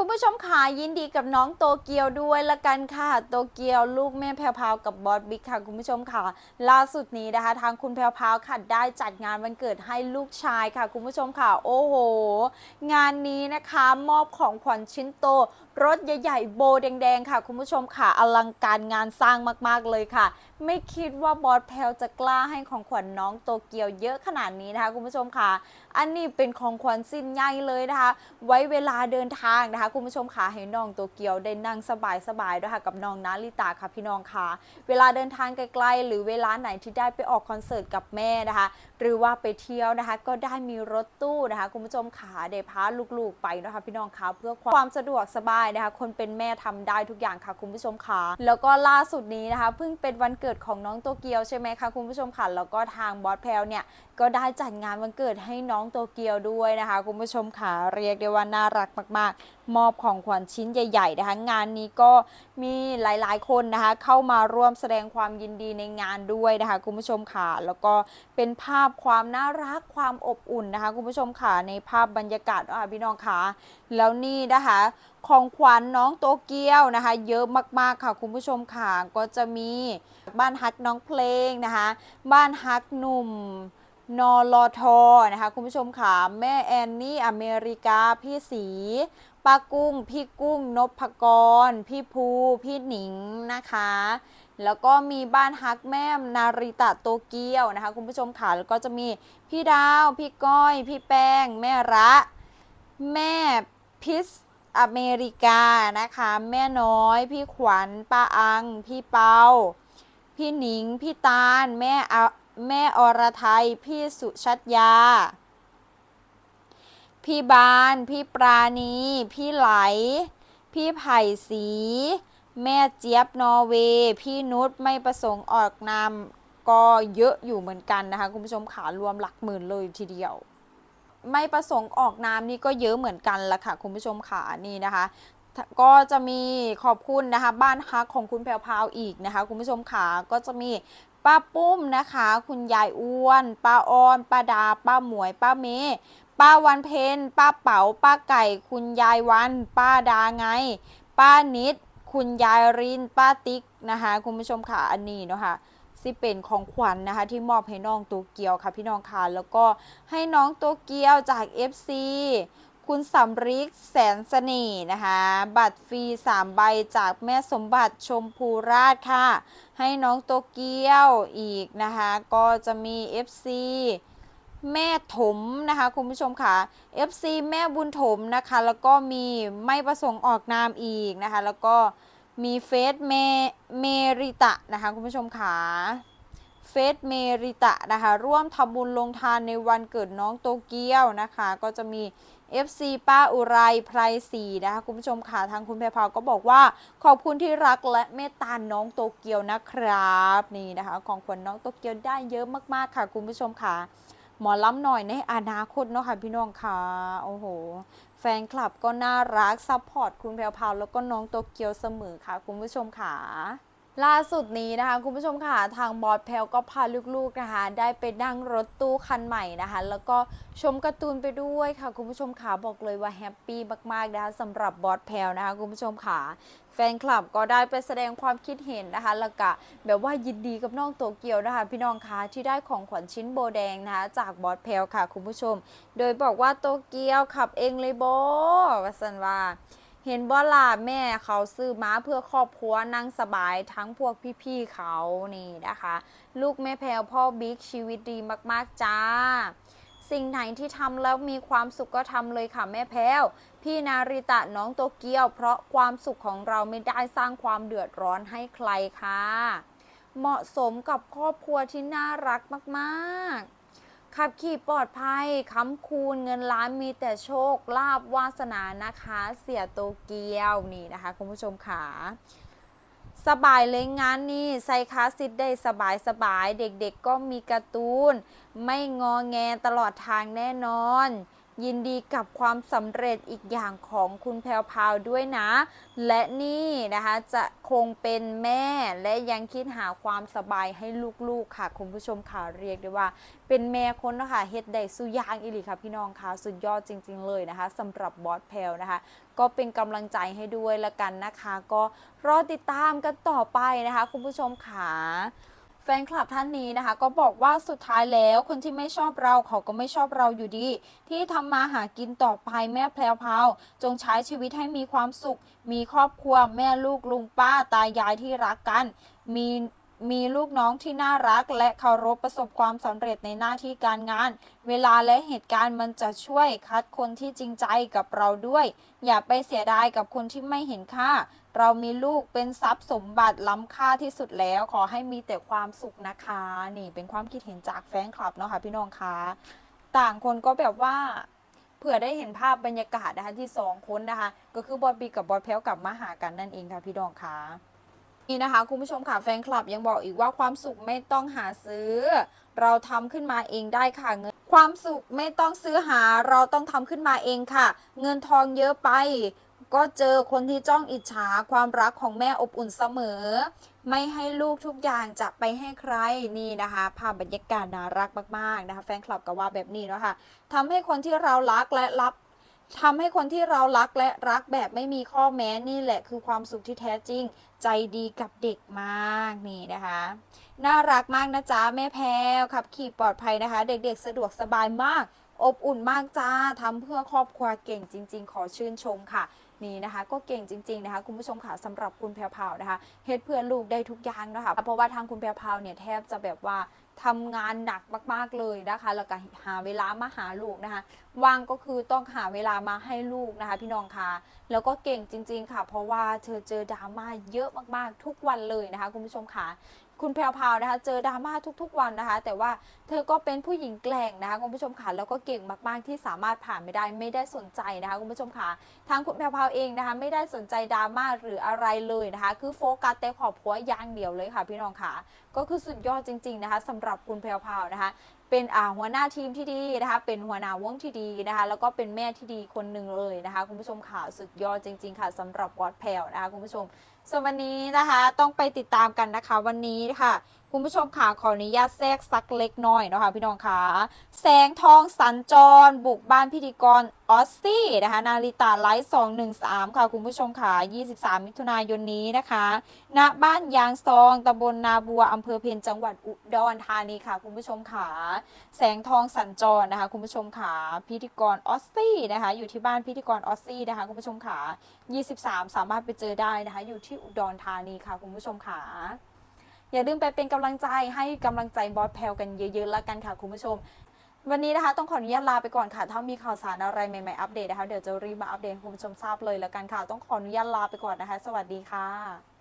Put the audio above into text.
คุณผู้ชมค่ะยินดีกับน้องโตเกียวด้วยละกันค่ะ โตเกียวลูกแม่แพรวพาวกับบอสบิ๊กค่ะ คุณผู้ชมค่ะ ล่าสุดนี้นะคะ ทางคุณแพรพาวค่ะได้จัดงานวันเกิดให้ลูกชายค่ะ คุณผู้ชมค่ะ โอ้โห งานนี้นะคะ มอบของขวัญชิ้นโต รถใหญ่ๆ โบแดงๆ ค่ะ คุณผู้ชมค่ะอลังการงานสร้างมากๆเลยค่ะ ไม่คิดว่าบอสแพลจะกล้าให้ของขวัญน้องโตเกียวเยอะขนาดนี้นะคะคุณผู้ชมค่ะอันนี้เป็นของขวัญสิ้นใหญ่เลยนะคะ ไว้เวลาเดินทางนะคะ คุณผู้ชมค่ะให้น้องโตเกียวได้นั่งสบายๆด้วยค่ะกับน้องนาลิตาค่ะพี่น้องค่ะ เวลาเดินทางไกลๆหรือเวลาไหนที่ได้ไปออกคอนเสิร์ตกับแม่นะคะ หรือว่าไปเที่ยวนะคะ ก็ได้มีรถตู้นะคะ คุณผู้ชมค่ะได้พาลูกๆไปนะคะพี่น้องค่ะเพื่อความสะดวกสบายนะคะคนเป็นแม่ทำได้ทุกอย่างค่ะคุณผู้ชมค่ะแล้วก็ล่าสุดนี้นะคะเพิ่งเป็นวันเกิดของน้องโตเกียวใช่ไหมคะคุณผู้ชมค่ะแล้วก็ทางบอสแพลวเนี่ยก็ได้จัดงานวันเกิดให้น้องโตเกียวด้วยนะคะคุณผู้ชมค่ะเรียกได้ว่าน่ารักมากๆ มอบของขวัญชิ้นใหญ่ๆนะคะงานนี้ก็มีหลายๆคนนะคะเข้ามาร่วมแสดงความยินดีในงานด้วยนะคะคุณผู้ชมค่ะแล้วก็เป็นภาพความน่ารักความอบอุ่นนะคะคุณผู้ชมค่ะในภาพบรรยากาศอะพี่น้องค่ะแล้วนี่นะคะของขวัญน้องโตเกียวนะคะ เยอะมากๆค่ะคุณผู้ชมค่ะก็จะมีบ้านฮักน้องเพลงนะคะ บ้านฮักหนุ่ม นอลอทอนะคะคุณผู้ชมค่ะแม่แอนนี่อเมริกาพี่สีป้ากุ้ง พี่กุ้งนพกร พี่ภู พี่หนิงนะคะ แล้วก็มีบ้านฮักแม่นาริตะโตเกียวนะคะคุณผู้ชมค่ะแล้วก็จะมีพี่ดาว พี่ก้อย พี่แป้ง แม่ระ แม่พิสอเมริกานะคะ แม่น้อย พี่ขวัญป้าอัง พี่เปาพี่หนิง พี่ตาล แม่อ แม่อรไทย พี่สุชัดยา พี่บาน พี่ปราณี พี่ไหล พี่ไผ่สี แม่เจี๊ยบนอร์เวย์ พี่นุชไม่ประสงค์ออกนามก็เยอะอยู่เหมือนกันนะคะ คุณผู้ชมขารวมหลักหมื่นเลยทีเดียว ไม่ประสงค์ออกนามนี่ก็เยอะเหมือนกันละค่ะ คุณผู้ชมขานี่นะคะก็จะมีขอบคุณนะคะบ้านฮักของคุณแพรวพาวอีกนะคะ คุณผู้ชมขาก็จะมี ป้าปุ้มนะคะ คุณยายอ้วน ป้าออนป้าดา ป้าหมวย ป้าเมป้าวันเพนป้าเป๋า ป้าไก่ คุณยายวัน ป้าดาไง ป้านิด คุณยายริน ป้าติ๊กนะคะ คุณผู้ชมค่ะ อันนี้เนาะค่ะสิเป็นของขวัญนะคะ ที่มอบให้น้องโตเกียวค่ะพี่น้องค่ะ แล้วก็ให้น้องโตเกียวจาก FC คุณสำริกแสนเสน่ห์นะคะ บัตรฟรี 3 ใบจากแม่สมบัติชมพูราชค่ะ ให้น้องโตเกียวอีกนะคะ ก็จะมี FC แม่ถมนะคะ คุณผู้ชมค่ะ FC แม่บุญถมนะคะ แล้วก็มีไม่ประสงค์ออกนามอีกนะคะ แล้วก็มีเฟสเมเมริตะนะคะ คุณผู้ชมค่ะเฟสเมริตะนะคะ ร่วมทำบุญลงทานในวันเกิดน้องโตเกียวนะคะ ก็จะมี FC ป้าอุไรไพรศรีนะคะคุณผู้ชมค่ะทางคุณแพรพราวก็บอกว่า ขอบคุณที่รักและเมตตาน้องโตเกียวนะครับ นี่นะคะ ของขวัญน้องโตเกียวได้เยอะมากๆค่ะ คุณผู้ชมค่ะ หมอล้ำหน่อยในอนาคตเนาะค่ะพี่น้องค่ะ โอ้โห แฟนคลับก็น่ารักซัพพอร์ตคุณแพรวพราวแล้วก็น้องโตเกียวเสมอค่ะ คุณผู้ชมค่ะ ล่าสุดนี้นะคะคุณผู้ชมค่ะทางบอสแพลก็พาลูกๆนะคะ ได้ไปนั่งรถตู้คันใหม่นะคะ แล้วก็ชมการ์ตูนไปด้วยค่ะคุณผู้ชมค่ะบอกเลยว่าแฮปปี้มากๆนะคะสำหรับบอสแพลนะคะคุณผู้ชมค่ะแฟนคลับก็ได้ไปแสดงความคิดเห็นนะคะแล้วก็แบบว่ายินดีกับน้องโตเกียวนะคะ พี่น้องคะที่ได้ของขวัญชิ้นโบแดงนะคะจากบอสแพลค่ะคุณผู้ชม โดยบอกว่าโตเกียวขับเองเลยโบว่าสันว่า เห็นบ่ล่ะแม่เขาซื้อม้าเพื่อครอบครัวนั่งสบายทั้งพวกพี่ๆเขานี่นะคะ ลูกแม่แพลวพ่อบิ๊กชีวิตดีมากๆจ้า สิ่งไหนที่ทำแล้วมีความสุขก็ทำเลยค่ะแม่แพลวพี่นาริตะน้องโตเกียว เพราะความสุขของเราไม่ได้สร้างความเดือดร้อนให้ใครค่ะ เหมาะสมกับครอบครัวที่น่ารักมากๆ ขับขี่ปลอดภัยค้ำคูณเงินล้านมีแต่โชคลาภวาสนานะคะ เสียโตเกียวนี่นะคะคุณผู้ชมขาสบายเลยงานนี่ไซคาสิดได้สบายสบายเด็กๆก็มีการ์ตูน ไม่งอแงตลอดทางแน่นอน ยินดีกับความสำเร็จอีกอย่างของคุณแพรวพาวด้วยนะ และนี่นะคะจะคงเป็นแม่และยังคิดหาความสบายให้ลูกๆค่ะ คุณผู้ชมค่ะเรียกได้ว่า เป็นแม่คนนะคะเฮ็ดได้สุยางอิลิค่ะพี่น้องค่ะสุดยอดจริง ๆ เลยนะคะสำหรับบอสแพลวนะคะ ก็เป็นกำลังใจให้ด้วยละกันนะคะ ก็รอติดตามกันต่อไปนะคะ คุณผู้ชมค่ะ แฟนคลับท่านนี้นะคะ ก็บอกว่าสุดท้ายแล้วคนที่ไม่ชอบเราเขาก็ไม่ชอบเราอยู่ดี ที่ทำมาหากินต่อไปแม่แพลวพาวจงใช้ชีวิตให้มีความสุข มีครอบครัวแม่ลูกลุงป้าตายายที่รักกัน มี มีลูกน้องที่น่ารัก และเคารพประสบความสำเร็จในหน้าที่การงาน เวลาและเหตุการณ์มันจะช่วยคัดคนที่จริงใจกับเราด้วย อย่าไปเสียดายกับคนที่ไม่เห็นค่า เรามีลูกเป็นทรัพย์สมบัติล้ำค่าที่สุดแล้ว ขอให้มีแต่ความสุขนะคะ นี่เป็นความคิดเห็นจากแฟนคลับเนาะค่ะพี่น้องคะต่างคนก็แบบว่าเผื่อได้เห็นภาพบรรยากาศนะคะที่สองคนนะคะ ก็คือบอสบีกับบอสแพลวกลับมาหากันนั่นเองค่ะพี่น้องคะ นี่นะคะคุณผู้ชมค่ะแฟนคลับยังบอกอีกว่าความสุขไม่ต้องหาซื้อ เราทำขึ้นมาเองได้ค่ะเงิน ความสุขไม่ต้องซื้อหาเราต้องทำขึ้นมาเองค่ะ เงินทองเยอะไป ก็เจอคนที่จ้องอิจฉาความรักของแม่อบอุ่นเสมอ ไม่ให้ลูกทุกอย่างจะไปให้ใครนี่นะคะภาพบรรยากาศน่ารักมากๆนะคะ แฟนคลับก็ว่าแบบนี้เนาะค่ะทำให้คนที่เรารักและรับ ทำให้คนที่เรารักและรักแบบไม่มีข้อแม้นี่แหละคือความสุขที่แท้จริง ใจดีกับเด็กมากนี่นะคะ น่ารักมากนะจ๊ะแม่แพวขับขี่ปลอดภัยนะคะ เด็กๆ สะดวกสบายมาก อบอุ่นมากจ้าทำเพื่อครอบครัวเก่งจริง ๆ ขอชื่นชมค่ะนี่นะคะก็เก่งจริง ๆนะคะ คุณผู้ชมค่ะสำหรับคุณแพรวพราวนะคะเฮ็ดเพื่อลูกได้ทุกอย่างนะคะเพราะว่าทางคุณแพรวพราวเนี่ยแทบจะแบบว่า ทำงานหนักมากๆเลยนะคะ แล้วก็หาเวลามาหาลูกนะคะว่างก็คือต้องหาเวลามาให้ลูกนะคะ พี่น้องคะแล้วก็เก่งจริง ๆ ค่ะ เพราะว่าเธอเจอดราม่าเยอะมากๆ ทุกวันเลยนะคะ คุณผู้ชมค่ะคุณแพรวพาวนะคะ เจอดราม่าทุก ๆ วันนะคะ แต่ว่าเธอก็เป็นผู้หญิงแกร่งนะคะคุณผู้ชมค่ะแล้วก็เก่งมากๆที่สามารถผ่านไม่ได้ไม่ได้สนใจนะคะคุณผู้ชมค่ะทางคุณแพรวพาวเองนะคะ ไม่ได้สนใจดราม่าหรืออะไรเลยนะคะ คือโฟกัสแต่ขอบพัวอย่างเดียวเลยค่ะ พี่น้องค่ะ ก็คือสุดยอดจริง ๆนะคะสำหรับรับคุณแพรวพาวนะคะ เป็นหัวหน้าทีมที่ดีนะคะ เป็นหัวหน้าวงที่ดีนะคะ แล้วก็เป็นแม่ที่ดีคนหนึ่งเลยนะคะ คุณผู้ชมข่าวสุดยอดจริง ๆ ค่ะสำหรับวอดแพลวนะคะคุณผู้ชมส่วนวันนี้นะคะต้องไปติดตามกันนะคะวันนี้ค่ะ คุณผู้ชมค่ะขออนุญาตแทรกสักเล็กน้อยนะคะพี่น้องค่ะแสงทองสัญจร บุกบ้านพิธีกรออสซี่นะคะนาริตาไลฟ์213ค่ะคุณผู้ชมค่ะ23มิถุนายนนี้นะคะณบ้านยางซองตำบลนาบัวอำเภอเพ็ญจังหวัดอุดรธานีค่ะ คุณผู้ชมค่ะแสงทองสัญจรนะคะ คุณผู้ชมค่ะพิธีกรออสซี่นะคะอยู่ที่บ้านพิธีกรออสซี่นะคะคุณผู้ชมค่ะ23สามารถไปเจอได้นะคะ อยู่ที่อุดรธานีค่ะ คุณผู้ชมค่ะ อย่าลืมไปเป็นกำลังใจให้กำลังใจบอสแพลกันเยอะๆแล้วกันค่ะคุณผู้ชม วันนี้นะคะต้องขออนุญาตลาไปก่อนค่ะ ถ้ามีข่าวสารอะไรใหม่ๆอัปเดตนะคะเดี๋ยวจะรีบมาอัปเดตให้คุณผู้ชมทราบเลยแล้วกันค่ะ ต้องขออนุญาตลาไปก่อนนะคะ สวัสดีค่ะ